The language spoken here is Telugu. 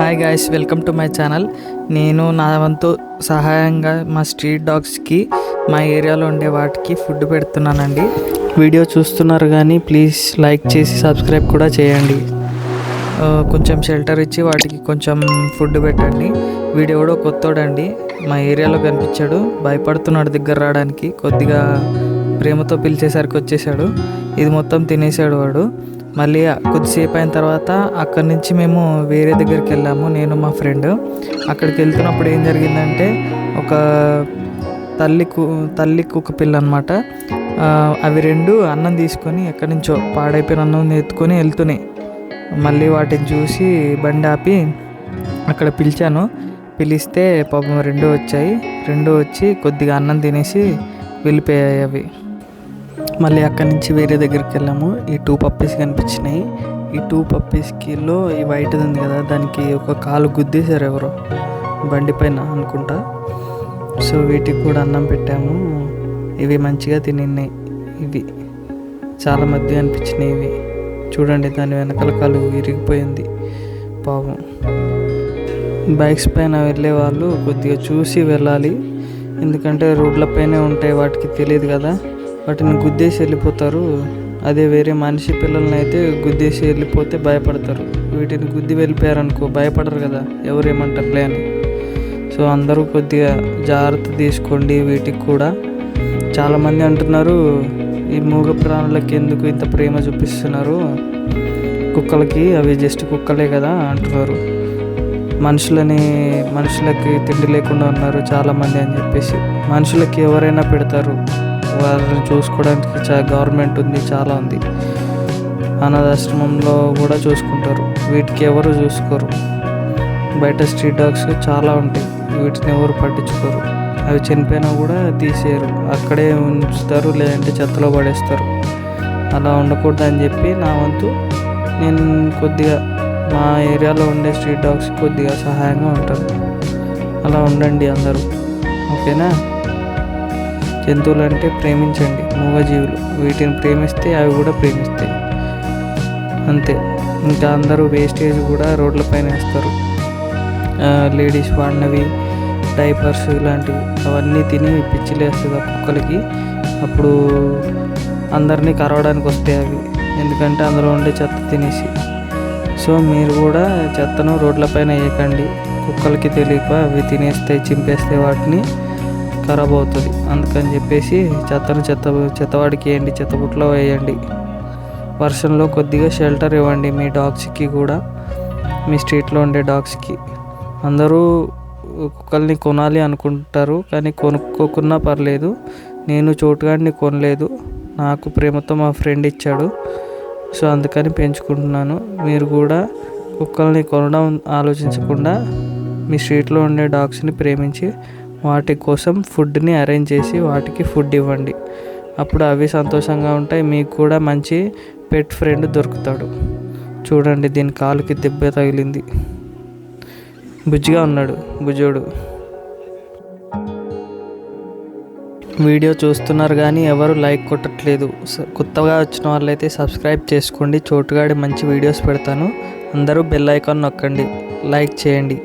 Hi guys welcome to my channel నేను నా వంతు సహాయంగా మా స్ట్రీట్ డాగ్స్కి మా ఏరియాలో ఉండే వాటికి ఫుడ్ పెడుతున్నానండి. వీడియో చూస్తున్నారు కానీ ప్లీజ్ లైక్ చేసి సబ్స్క్రైబ్ కూడా చేయండి. కొంచెం షెల్టర్ ఇచ్చి వాటికి కొంచెం ఫుడ్ పెట్టండి. వీడియో కూడా కొత్తోడండి. మా ఏరియాలో కనిపించాడు. భయపడుతున్నాడు దగ్గర రావడానికి. కొద్దిగా ప్రేమతో పిలిచేసరికి వచ్చేసాడు. ఇది మొత్తం తినేసాడు వాడు. మళ్ళీ కొద్దిసేపు అయిన తర్వాత అక్కడి నుంచి మేము వేరే దగ్గరికి వెళ్ళాము నేను మా ఫ్రెండ్. అక్కడికి వెళ్తున్నప్పుడు ఏం జరిగిందంటే ఒక తల్లి కు తల్లి కుక్క పిల్ల అనమాట అవి రెండు అన్నం తీసుకొని ఎక్కడి నుంచో పాడైపోయిన అన్నం ఎత్తుకొని వెళ్తున్నాయి మళ్ళీ వాటిని చూసి బండి ఆపి అక్కడ పిలిచాను. పిలిస్తే పాపం రెండు వచ్చాయి. రెండు వచ్చి కొద్దిగా అన్నం తినేసి వెళ్ళిపోయాయి అవి. మళ్ళీ అక్కడి నుంచి వేరే దగ్గరికి వెళ్ళాము. ఈ టూ పప్పీస్ కనిపించినాయి. ఈ టూ పప్పీస్కిలో ఈ వైట్ ఉంది కదా దానికి ఒక కాలు గుద్దేశారు ఎవరో బండి పైన అనుకుంటా. సో వీటికి కూడా అన్నం పెట్టాము. ఇవి మంచిగా తినిన్నాయి. ఇవి చాలా మధ్య అనిపించినాయి ఇవి. చూడండి దాని వెనకాల కాలు విరిగిపోయింది. పాపం. బైక్స్ పైన వెళ్ళే వాళ్ళు కొద్దిగా చూసి వెళ్ళాలి. ఎందుకంటే రోడ్లపైనే ఉంటాయి వాటికి తెలియదు కదా. వాటిని గుద్దేసి వెళ్ళిపోతారు. అదే వేరే మనిషి పిల్లల్ని అయితే గుద్దేసి వెళ్ళిపోతే భయపడతారు. వీటిని గుద్ది వెళ్ళిపోయారనుకో భయపడరు కదా ఎవరేమంటారులే అని. సో అందరూ కొద్దిగా జాగ్రత్త తీసుకోండి వీటికి కూడా. చాలామంది అంటున్నారు ఈ మూగ ప్రాణులకి ఎందుకు ఇంత ప్రేమ చూపిస్తున్నారు? కుక్కలకి అవి జస్ట్ కుక్కలే కదా అంటున్నారు. మనుషులని మనుషులకి తిండి లేకుండా ఉన్నారు చాలామంది అని చెప్పేసి. మనుషులకి ఎవరైనా పెడతారు వాళ్ళని చూసుకోవడానికి చా గవర్నమెంట్ ఉంది చాలా ఉంది. అనాథాశ్రమంలో కూడా చూసుకుంటారు. వీటికి ఎవరు చూసుకోరు. బయట స్ట్రీట్ డాగ్స్ చాలా ఉంటాయి. వీటిని ఎవరు పట్టించుకోరు. అవి చనిపోయినా కూడా తీసేయరు. అక్కడే ఉంచుతారు లేదంటే చెత్తలో పడేస్తారు. అలా ఉండకూడదు అని చెప్పి నా వంతు నేను కొద్దిగా మా ఏరియాలో ఉండే స్ట్రీట్ డాగ్స్ కొద్దిగా సహాయంగా ఉంటాను. అలా ఉండండి అందరూ. ఓకేనా? జంతువులు అంటే ప్రేమించండి మూగజీవులు. వీటిని ప్రేమిస్తే అవి కూడా ప్రేమిస్తాయి. అంతే. ఇంకా అందరూ వేస్టేజ్ కూడా రోడ్లపైన వేస్తారు. లేడీస్ వాడినవి డైపర్స్ ఇలాంటివి. అవన్నీ తిని పిచ్చిలేస్తుంది ఆ కుక్కలకి. అప్పుడు అందరినీ కరవడానికి వస్తాయి అవి. ఎందుకంటే అందులో ఉండే చెత్త తినేసి. సో మీరు కూడా చెత్తను రోడ్లపైన వేయకండి. కుక్కలకి తెలియక అవి తినేస్తాయి చింపేస్తాయి వాటిని. ఖరాబ్ అవుతుంది. అందుకని చెప్పేసి చెత్తను చెత్త చెత్తవాడికి వేయండి చెత్తబుట్లో వేయండి. వర్షంలో కొద్దిగా షెల్టర్ ఇవ్వండి మీ డాగ్స్కి కూడా. మీ స్ట్రీట్లో ఉండే డాగ్స్కి. అందరూ కుక్కల్ని కొనాలి అనుకుంటారు కానీ కొనుక్కోకున్నా పర్లేదు. నేను చోటుగాడిని కొనలేదు. నాకు ప్రేమతో మా ఫ్రెండ్ ఇచ్చాడు. సో అందుకని పెంచుకుంటున్నాను. మీరు కూడా కుక్కల్ని కొనడం ఆలోచించకుండా మీ స్ట్రీట్లో ఉండే డాగ్స్ని ప్రేమించి వాటి కోసం ఫుడ్ని అరేంజ్ చేసి వాటికి ఫుడ్ ఇవ్వండి. అప్పుడు అవి సంతోషంగా ఉంటాయి. మీకు కూడా మంచి పెట్ ఫ్రెండ్ దొరుకుతాడు. చూడండి దీని కాలుకి దెబ్బ తగిలింది. బుజ్జిగా ఉన్నాడు బుజ్జోడు. వీడియో చూస్తున్నారు కానీ ఎవరు లైక్ కొట్టట్లేదు. కొత్తగా వచ్చిన వాళ్ళైతే సబ్స్క్రైబ్ చేసుకోండి. చోటుగాడి మంచి వీడియోస్ పెడతాను. అందరూ బెల్ ఐకాన్ నొక్కండి. లైక్ చేయండి.